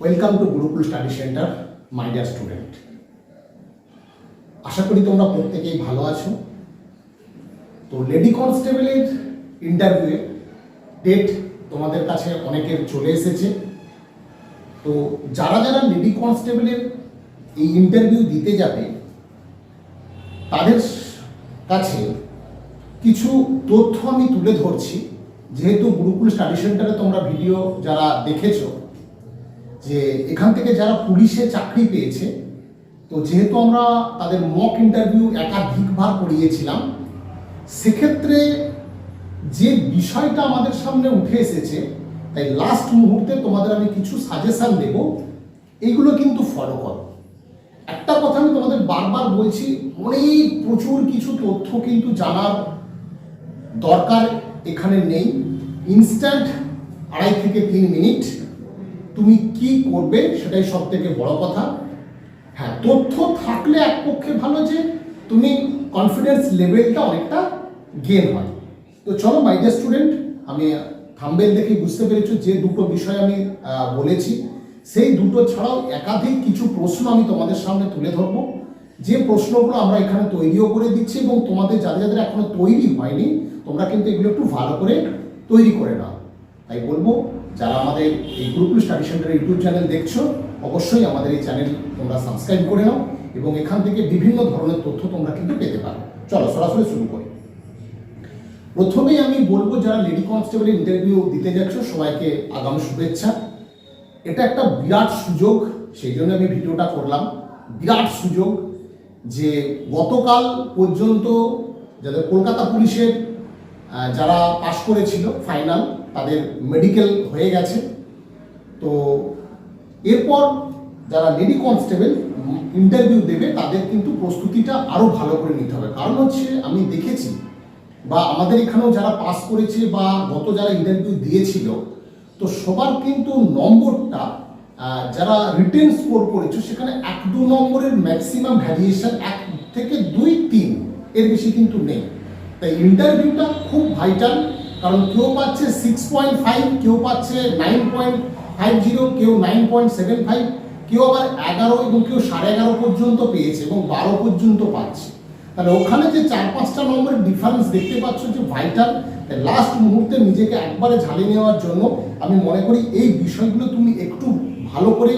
Welcome to Gurukul study centre my dear student আশা করি তোমরা প্রত্যেকেই ভালো আছো। তো লেডি কনস্টেবলের ইন্টারভিউয়ে ডেট তোমাদের কাছে অনেকের চলে এসেছে। তো যারা যারা লেডি কনস্টেবলের এই ইন্টারভিউ দিতে যাবে, তাদের কাছে কিছু তথ্য আমি তুলে ধরছি। যেহেতু গুরুকুল স্টাডি সেন্টারে তোমরা ভিডিও যারা দেখেছ যে এখান থেকে যারা পুলিশে চাকরি পেয়েছে, তো যেহেতু আমরা তাদের মক ইন্টারভিউ একাধিকবার করিয়েছিলাম, সেক্ষেত্রে যে বিষয়টা আমাদের সামনে উঠে এসেছে, তাই লাস্ট মুহূর্তে তোমাদের আমি কিছু সাজেশন দেব এইগুলো কিন্তু ফলো করো। একটা কথা আমি তোমাদের বারবার বলছি, অনেক প্রচুর কিছু তথ্য কিন্তু জানার দরকার এখানে নেই। ইনস্ট্যান্ট আড়াই থেকে তিন মিনিট। তুমি কি করবে সেটাই সব থেকে বড় কথা। হ্যাঁ তথ্য থাকলে এক পক্ষে ভালো যে তুমি কনফিডেন্স লেভেলটা অনেকটা গেন হয়। তো চলো মাই ডিয়ার স্টুডেন্ট আমি থাম্বেল দেখে বুঝতে পেরেছ যে দুটো বিষয় আমি বলেছি। সেই দুটো ছাড়াও একাধিক কিছু প্রশ্ন আমি তোমাদের সামনে তুলে ধরবো। যে প্রশ্নগুলো আমরা এখানে তৈরিও করে দিচ্ছি এবং তোমাদের যাদের যাদের এখনও তৈরি হয়নি, তোমরা কিন্তু এগুলো একটু ভালো করে তৈরি করে নাও। তাই বলব যারা আমাদের এই গ্রুপুল স্টাডি সেন্টারের ইউটিউব চ্যানেল দেখছ, অবশ্যই আমাদের এই চ্যানেল তোমরা সাবস্ক্রাইব করে নাও এবং এখান থেকে বিভিন্ন ধরনের তথ্য তোমরা কিন্তু পেতে পারো। চলো সরাসরি শুরু করি। প্রথমেই আমি বলব, যারা লেডি কনস্টেবল ইন্টারভিউ দিতে যাচ্ছ, সবাইকে আগাম শুভেচ্ছা। এটা একটা বিরাট সুযোগ, সেই জন্য আমি ভিডিওটা করলাম। বিরাট সুযোগ যে গতকাল পর্যন্ত যাদের কলকাতা পুলিশের যারা পাশ করেছিল ফাইনাল তাদের মেডিকেল হয়ে গেছে। তো এরপর যারা লেডি কনস্টেবল ইন্টারভিউ দেবে, তাদের কিন্তু প্রস্তুতিটা আরও ভালো করে নিতে হবে। কারণ হচ্ছে, আমি দেখেছি বা আমাদের এখানেও যারা পাস করেছে বা গত যারা ইন্টারভিউ দিয়েছিল, তো সবার কিন্তু নম্বরটা যারা রিটেন স্কোর করেছ, সেখানে এক দু নম্বরের ম্যাক্সিমাম ভ্যারিয়েশন এক থেকে দুই তিন এর বেশি কিন্তু নেই। তাই ইন্টারভিউটা খুব ভাইটাল কারণ কেউ পাচ্ছে সিক্স পয়েন্ট ফাইভ কেউ পাচ্ছে নাইন পয়েন্ট ফাইভ জিরো কেউ নাইন পয়েন্ট সেভেন ফাইভ কেউ আবার এগারো এবং কেউ সাড়ে এগারো পর্যন্ত পেয়েছে এবং বারো পর্যন্ত পাচ্ছে। তাহলে ওখানে যে চার পাঁচটা নম্বরের ডিফারেন্স দেখতে পাচ্ছ যে ভাইটাল লাস্ট মুহূর্তে নিজেকে একবারে ঝালিয়ে নেওয়ার জন্য আমি মনে করি এই বিষয়গুলো তুমি একটু ভালো করে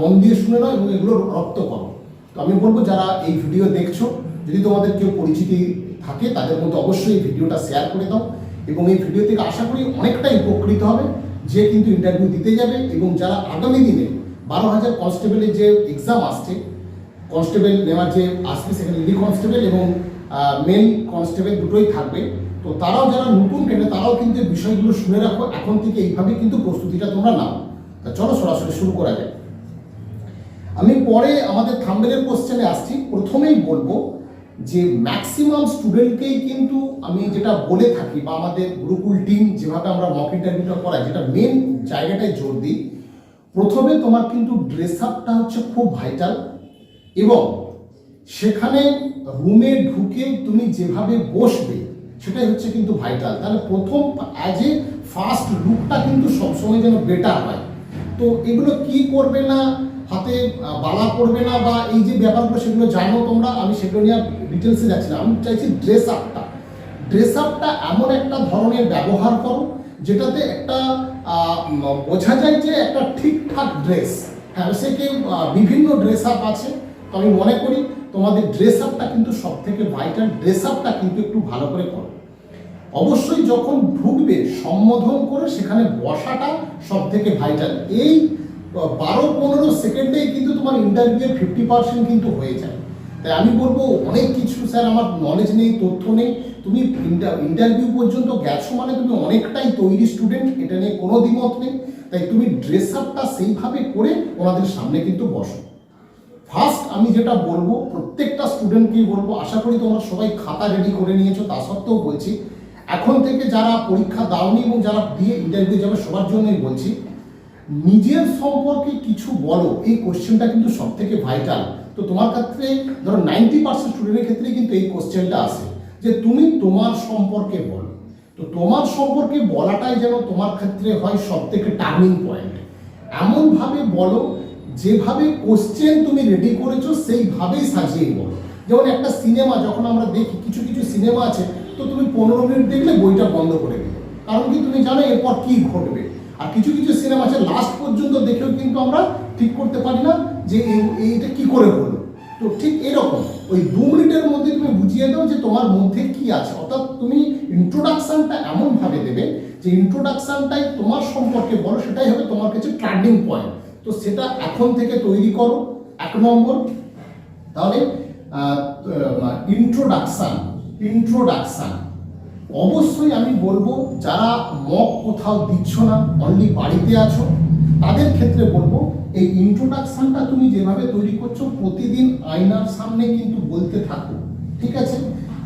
মন দিয়ে শুনে নাও এবং এগুলো রপ্ত করো। তো আমি বলব যারা এই ভিডিও দেখছ, যদি তোমাদের কেউ পরিচিতি থাকে, তাদের মধ্যে অবশ্যই এই ভিডিওটা শেয়ার করে দাও এবং এই ভিডিও থেকে আশা করি অনেকটাই উপকৃত হবে, যে কিন্তু ইন্টারভিউ দিতে যাবে এবং যারা আগামী দিনে বারো হাজার কনস্টেবলের যে এক্সাম আসছে কনস্টেবল নেওয়ার যে আসবে সেখানে লেডি কনস্টেবল এবং মেন কনস্টেবল দুটোই থাকবে, তো তারাও যারা নতুন কেনে তারাও কিন্তু বিষয়গুলো শুনে রাখো, এখন থেকে এইভাবে কিন্তু প্রস্তুতিটা তোমরা নাও। তা চলো সরাসরি শুরু করা যায় আমি পরে আমাদের থাম্বেলের কোশ্চেনে আসছি, প্রথমেই বলব যে ম্যাক্সিমাম স্টুডেন্টকেই কিন্তু আমি যেটা বলে থাকি বা আমাদের গুরুকুল টিম যেভাবে আমরা মক ইন্টারভিউটা করাই, যেটা মেন জায়গাটায় জোর দিই, প্রথমে তোমার কিন্তু ড্রেস আপটা হচ্ছে খুব ভাইটাল এবং সেখানে রুমে ঢুকে তুমি যেভাবে বসবে সেটাই হচ্ছে কিন্তু ভাইটাল তাহলে প্রথম অ্যাজ এ ফার্স্ট লুকটা কিন্তু সবসময় যেন বেটার হয়। তো এগুলো কি করবে না হাতে বালা করবে না বা এই যে ব্যাপারগুলো সেগুলো জানো তোমরা, আমি সেগুলো নিয়ে ডিটেলসে যাচ্ছি না। আমি চাইছি ড্রেস আপটা ড্রেস আপটা এমন একটা ধরনের ব্যবহার করো, যেটাতে একটা বোঝা যায় যে একটা ঠিকঠাক ড্রেস হ্যাঁ সে কেউ বিভিন্ন ড্রেস আপ আছে, তো আমি মনে করি তোমাদের ড্রেস আপটা কিন্তু সব থেকে ভাইটাল ড্রেস আপটা কিন্তু একটু ভালো করে করো। অবশ্যই যখন ঢুকবে, সম্বোধন করে, সেখানে বসাটা সব থেকে ভাইটাল এই বারো পনেরো সেকেন্ডেই কিন্তু তোমার ইন্টারভিউ ফিফটি পার্সেন্ট কিন্তু হয়ে যায়। তাই আমি বলব, অনেক কিছু স্যার আমার নলেজ নেই, তথ্য নেই। তুমি ইন্টারভিউ পর্যন্ত গেছো মানে তুমি অনেকটাই তৈরি স্টুডেন্ট এটা নিয়ে কোনো দ্বিমত নেই। তাই তুমি ড্রেস আপটা সেইভাবে করে ওনাদের সামনে কিন্তু বসো। ফার্স্ট আমি যেটা বলব, প্রত্যেকটা স্টুডেন্টকেই বলব, আশা করি তোমরা সবাই খাতা রেডি করে নিয়েছো, তা সত্ত্বেও বলছি, এখন থেকে যারা পরীক্ষা দাওনি এবং যারা দিয়ে ইন্টারভিউ যাবে, সবার জন্যই বলছি নিজের সম্পর্কে কিছু বলো। এই কোশ্চেনটা কিন্তু সব থেকে ভাইটাল তো তোমার ক্ষেত্রে, ধরো নাইনটি পার্সেন্ট স্টুডেন্টের ক্ষেত্রে কিন্তু এই কোশ্চেনটা আসে, যে তুমি তোমার সম্পর্কে বলো। তো তোমার সম্পর্কে বলাটাই যেন তোমার ক্ষেত্রে হয় সব থেকে টার্নিং পয়েন্ট এমনভাবে বলো, যেভাবে কোশ্চেন তুমি রেডি করেছ, সেইভাবেই সাজিয়ে বলো। যেমন একটা সিনেমা যখন আমরা দেখি, কিছু কিছু সিনেমা আছে, তো তুমি পনেরো মিনিট দেখলে বইটা বন্ধ করে দিলে। কারণ কি, তুমি জানো এরপর কি ঘটবে। আর কিছু কিছু সিনেমা আছে লাস্ট পর্যন্ত দেখেও কিন্তু আমরা ঠিক করতে পারি না যে এইটা কি করে হলো। তো ঠিক এরকম, ওই দু মিনিটের মধ্যে তুমি বুঝিয়ে দাও যে তোমার মধ্যে কি আছে। অর্থাৎ তুমি ইন্ট্রোডাকশনটা এমনভাবে দেবে যে ইন্ট্রোডাকশনটাই তোমার সম্পর্কে বলো, সেটাই হবে তোমার কাছে টার্নিং পয়েন্ট তো সেটা এখন থেকে তৈরি করো, এক নম্বর। তাহলে ইন্ট্রোডাকশান ইন্ট্রোডাকশন অবশ্যই আমি বলব, যারা মক কোথাও দিচ্ছ না অনলি বাড়িতে আছো, তাদের ক্ষেত্রে বলব, এই ইন্ট্রোডাকশনটা তুমি যেভাবে তৈরি করছ, প্রতিদিন আয়নার সামনে কিন্তু বলতে থাকো, ঠিক আছে?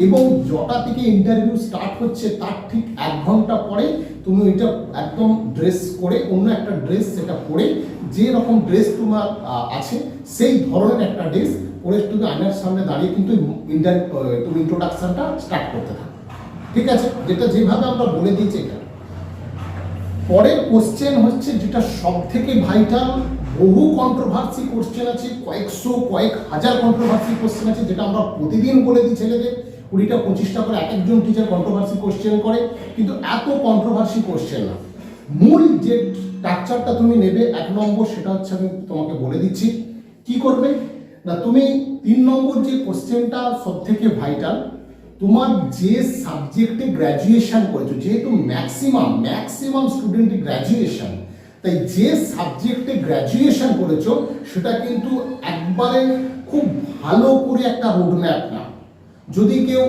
এবং যটা থেকে ইন্টারভিউ স্টার্ট হচ্ছে, তার ঠিক এক ঘণ্টা পরে তুমি ওইটা একদম ড্রেস করে, অন্য একটা ড্রেস সেটা পরে, যে রকম ড্রেস তোমার আছে, সেই ধরনের একটা ড্রেস পরে তুমি আয়নার সামনে দাঁড়িয়ে কিন্তু ইন্টার তুমি ইন্ট্রোডাকশনটা স্টার্ট করতে থাকো। ঠিক আছে? যেটা যেভাবে আমরা বলে দিয়েছি এটা। পরের কোশ্চেন হচ্ছে যেটা সব থেকে ভাইটাল বহু কন্ট্রোভার্সি কোশ্চেন আছে, কয়েকশো, কয়েক হাজার কন্ট্রোভার্সি কোশ্চেন আছে, যেটা আমরা প্রতিদিন বলে দিই ছেলেদের। কুড়িটা, পঁচিশটা করে এক একজন টিচার কন্ট্রোভার্সি কোশ্চেন করে, কিন্তু এত কন্ট্রোভার্সি কোশ্চেন না। মূল যে স্ট্রাকচারটা তুমি নেবে, এক নম্বর সেটা হচ্ছে আমি তোমাকে বলে দিচ্ছি। কি করবে? না, তুমি তিন নম্বর যে কোশ্চেনটা সব থেকে ভাইটাল তোমার যে সাবজেক্টে গ্র্যাজুয়েশন করেছ, যেহেতু ম্যাক্সিমাম ম্যাক্সিমাম স্টুডেন্ট গ্র্যাজুয়েশন তাই যে সাবজেক্টে গ্র্যাজুয়েশন করেছ, সেটা কিন্তু একবারে খুব ভালো করে একটা রোডম্যাপ না যদি কেউ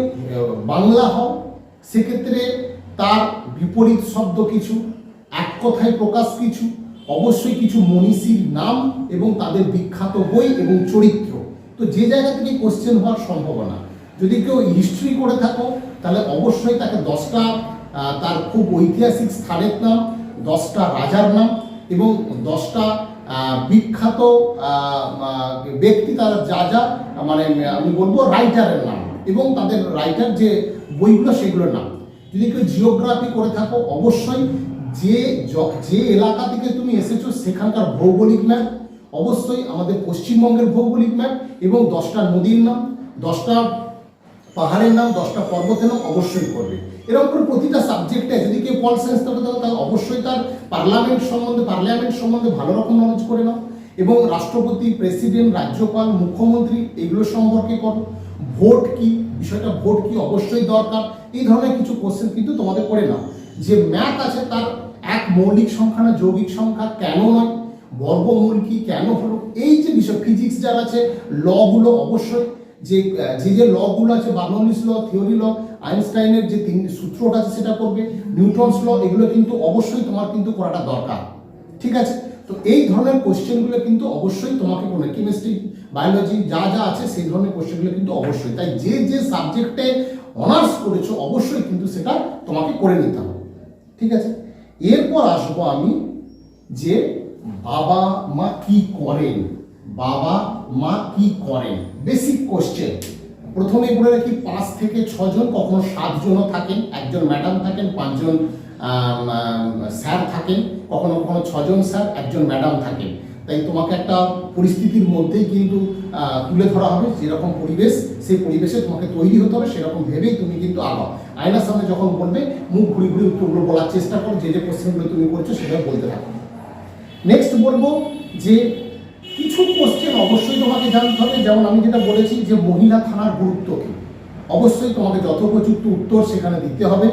বাংলা হও, সেক্ষেত্রে তার বিপরীত শব্দ কিছু, এক কথায় প্রকাশ কিছু, অবশ্যই কিছু মনীষীর নাম এবং তাদের বিখ্যাত বই এবং চরিত্র। তো যে জায়গা থেকে কোশ্চেন হওয়ার সম্ভাবনা। যদি কেউ হিস্ট্রি করে থাকো, তাহলে অবশ্যই তাকে দশটা তার খুব ঐতিহাসিক স্থানের নাম, দশটা রাজার নাম এবং দশটা বিখ্যাত ব্যক্তি তারা যা যা মানে আমি বলব রাইটারের নাম এবং তাদের রাইটার যে বইগুলো সেগুলোর নাম। যদি কেউ জিওগ্রাফি করে থাকো, অবশ্যই যে যে এলাকা থেকে তুমি এসেছ, সেখানকার ভৌগোলিক ম্যাপ অবশ্যই আমাদের পশ্চিমবঙ্গের ভৌগোলিক ম্যাপ এবং দশটা নদীর নাম, দশটা পাহাড়ের নাম দশটা পর্বতের নাম অবশ্যই করবে এরকম করে প্রতিটা সাবজেক্টে যদি কেউ পল সায়েন্স থাকে, তাহলে অবশ্যই তার পার্লামেন্ট সম্বন্ধে পার্লামেন্ট সম্বন্ধে ভালো রকম নলেজ করে নাও। এবং রাষ্ট্রপতি প্রেসিডেন্ট রাজ্যপাল, মুখ্যমন্ত্রী, এগুলো সম্পর্কে করো। ভোট কি? বিষয়টা ভোট কি অবশ্যই দরকার? এই ধরনের কিছু কোশ্চেন কিন্তু তোমাদের করে নাও। যে ম্যাথ আছে তার এক মৌলিক সংখ্যা না, যৌগিক সংখ্যা কেন নয়? বর্গমূল কি কেন হলো? এই যে বিষয় ফিজিক্স যার আছে লগুলো অবশ্যই যে যে যে লগুলো আছে বার্নলিস ল থিওরি ল আইনস্টাইনের যে তিন, সূত্রটা আছে, সেটা করবে। নিউটনস ল এগুলো কিন্তু অবশ্যই তোমার কিন্তু করাটা দরকার। ঠিক আছে? তো এই ধরনের কোশ্চেনগুলো কিন্তু অবশ্যই তোমাকে কোনো কেমিস্ট্রি বায়োলজি যা যা আছে, সেই ধরনের কোশ্চেনগুলো কিন্তু অবশ্যই। তাই যে যে সাবজেক্টে অনার্স করেছ, অবশ্যই কিন্তু সেটা তোমাকে করে নিতে হবে। ঠিক আছে? এরপর আসব আমি যে বাবা মা কি করেন? বাবা, মা কি করেন? বেসিক কোশ্চেন প্রথমে বলে রাখি, পাঁচ থেকে ছজন, কখনো সাতজনও থাকেন, একজন ম্যাডাম থাকেন, পাঁচজন স্যার থাকেন, কখনো কখনো ছজন স্যার একজন ম্যাডাম থাকেন। তাই তোমাকে একটা পরিস্থিতির মধ্যেই কিন্তু তুলে ধরা হবে, যেরকম পরিবেশ, সেই পরিবেশে তোমাকে তৈরি হতে হবে, সেরকম ভেবেই তুমি কিন্তু আগাও। আয়নার সামনে যখন বলবে, মুখ ঘুরি ঘুরি উত্তরগুলো বলার চেষ্টা করো, যে যে কোশ্চেনগুলো তুমি করছ সেটা বলতে থাকো। নেক্সট বলব যে কিছু কোশ্চেন অবশ্যই তোমাকে জানতে হবে। যেমন আমি যেটা বলেছি যে মহিলা থানার গুরুত্ব কী? অবশ্যই তোমাকে যথোপযুক্ত উত্তর সেখানে দিতে হবে।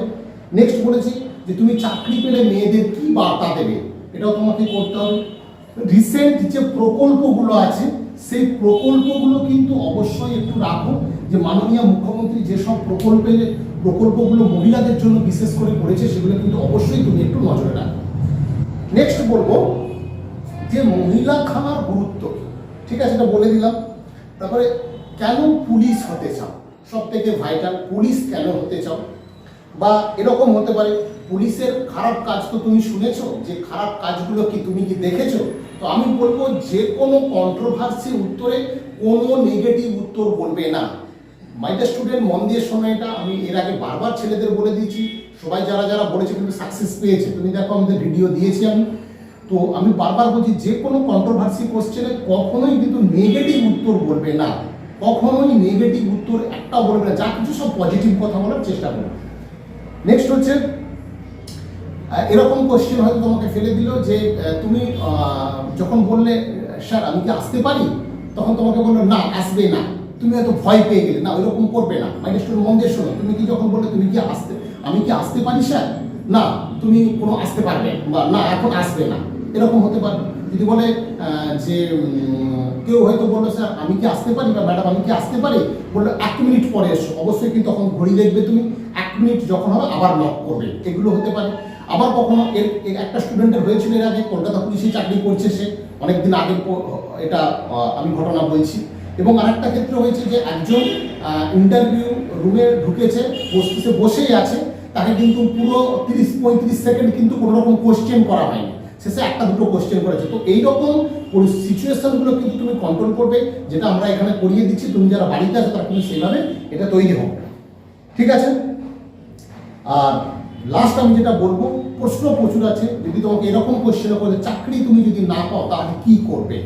নেক্সট বলেছি যে তুমি চাকরি পেলে মেয়েদের কি বার্তা দেবে? এটাও তোমাকে করতে হবে। রিসেন্ট যে প্রকল্পগুলো আছে, সেই প্রকল্পগুলো কিন্তু অবশ্যই একটু রাখো। যে মাননীয় মুখ্যমন্ত্রী যেসব প্রকল্পের প্রকল্পগুলো মহিলাদের জন্য বিশেষ করে করেছে, সেগুলো কিন্তু অবশ্যই তুমি একটু নজরে রাখো। নেক্সট বলব যে মহিলা খানার গুরুত্ব, ঠিক আছে, এটা বলে দিলাম। তারপরে, কেন পুলিশ হতে চাও? সব থেকে ভাইটাল পুলিশ কেন হতে চাও? বা এরকম হতে পারে, পুলিশের খারাপ কাজ তো তুমি শুনেছো? যে খারাপ কাজগুলো কি তুমি কি দেখেছ? তো আমি বলব, যে কোনো কন্ট্রোভার্সি উত্তরে কোনো নেগেটিভ উত্তর বলবে না। মাইটা স্টুডেন্ট মন দিয়ে শোনো এটা। আমি এর আগে বারবার ছেলেদের বলে দিয়েছি। সবাই যারা যারা বলেছে, কিন্তু সাকসেস পেয়েছে। তুমি দেখো, আমাদের ভিডিও দিয়েছি আমি। তো আমি বারবার বলছি, যে কোনো কন্ট্রোভার্সি কোশ্চেনে কখনোই কিন্তু নেগেটিভ উত্তর বলবে না। কখনোই নেগেটিভ উত্তর একটাও বলবে না। যা কিছু সব পজিটিভ কথা বলার চেষ্টা করবে। নেক্সট হচ্ছে এরকম কোশ্চেন হয়তো তোমাকে ফেলে দিল যে তুমি যখন বললে, স্যার, আমি কি আসতে পারি? তখন তোমাকে বলল, না, আসবে না। তুমি হয়তো ভয় পেয়ে গেলে। না, ওইরকম করবে না। মাইন্ড স্টোর মন দিয়ে শোনো, তুমি কি যখন বললে, তুমি কি আসতে, আমি কি আসতে পারি, স্যার? না, তুমি কোনো আসতে পারবে বা না, এখন আসবে না। এরকম হতে পারে। যদি বলে যে কেউ হয়তো বলল, স্যার, আমি কি আসতে পারি বা ম্যাডাম, আমি কি আসতে পারি? বলল, এক মিনিট পরে এসো। অবশ্যই কিন্তু তখন ঘড়ি দেখবে তুমি। এক মিনিট যখন হবে, আবার লক করবে। এগুলো হতে পারে। আবার কখনো এর একটা স্টুডেন্টের হয়েছিল এর আগে, কলকাতা পুলিশে চাকরি করছে সে। অনেকদিন আগে এটা আমি ঘটনা বলছি। এবং আরেকটা ক্ষেত্রে হয়েছে যে, একজন ইন্টারভিউ রুমে ঢুকেছে বসতেছে বসেই আছে। তাকে কিন্তু পুরো তিরিশ, পঁয়ত্রিশ সেকেন্ড কিন্তু কোনো রকম কোশ্চেন করা হয়নি। শেষে একটা দুটো কোশ্চেন করেছে। তো এইরকম সিচুয়েশনগুলো কিন্তু তুমি কন্ট্রোল করবে, যেটা আমরা এখানে করিয়ে দিচ্ছি। তুমি যারা বাড়িতে আছো, তারা কিন্তু সেইভাবে এটা তৈরি হবে। ঠিক আছে? আর লাস্ট আমি যেটা বলব, প্রশ্ন প্রচুর আছে। যদি তোমাকে এরকম কোশ্চেন করে চাকরি তুমি যদি না পাও, তাহলে কি করবে?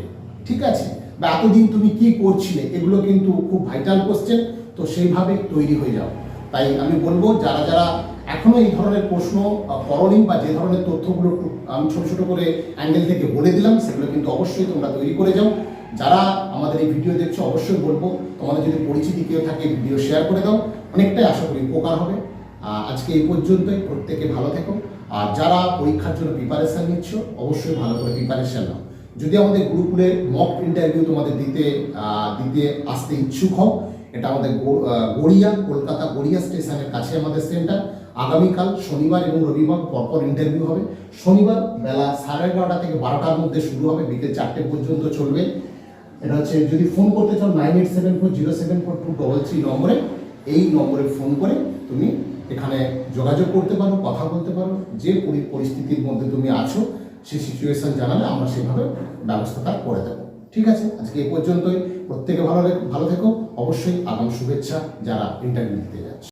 ঠিক আছে? বা এতদিন তুমি কি করছিলে? এগুলো কিন্তু খুব ভাইটাল কোশ্চেন তো সেইভাবে তৈরি হয়ে যাও। তাই আমি বলব, যারা যারা এখনও এই ধরনের প্রশ্ন আহ, বা যে ধরনের তথ্যগুলো আমি ছোট ছোট করে অ্যাঙ্গেল থেকে বলে দিলাম সেগুলো কিন্তু অবশ্যই তোমরা তৈরি করে যাও। যারা আমাদের এই ভিডিও দেখছ অবশ্যই বলব তোমাদের যদি পরিচিতি কেউ থাকে ভিডিও শেয়ার করে দাও। অনেকটাই আশা করি উপকার হবে। আজকে এই পর্যন্তই প্রত্যেকে ভালো থেকো। আর যারা পরীক্ষার জন্য প্রিপারেশান নিচ্ছ অবশ্যই ভালো করে প্রিপারেশান নাও। যদি আমাদের গুরুকুলে মক ইন্টারভিউ তোমাদের দিতে দিতে আসতে ইচ্ছুক হও এটা আমাদের গড়িয়া কলকাতা গড়িয়া স্টেশনের কাছে আমাদের সেন্টার আগামীকাল, শনিবার এবং রবিবার পরপর ইন্টারভিউ হবে। শনিবার বেলা সাড়ে এগারোটা থেকে বারোটার মধ্যে শুরু হবে, বিকেল চারটে পর্যন্ত চলবে। এটা হচ্ছে, যদি ফোন করতে চাও nine eight seven four zero seven four two double three নম্বরে, এই নম্বরে ফোন করে তুমি এখানে যোগাযোগ করতে পারো, কথা বলতে পারো, যে পরিস্থিতির মধ্যে তুমি আছো সেই সিচুয়েশন জানালে আমরা সেভাবে ব্যবস্থাটা করে দেবো। ঠিক আছে? আজকে এই পর্যন্তই। প্রত্যেকে ভালো ভালো থেকো। অবশ্যই আগাম শুভেচ্ছা যারা ইন্টারভিউ দিতে যাচ্ছে।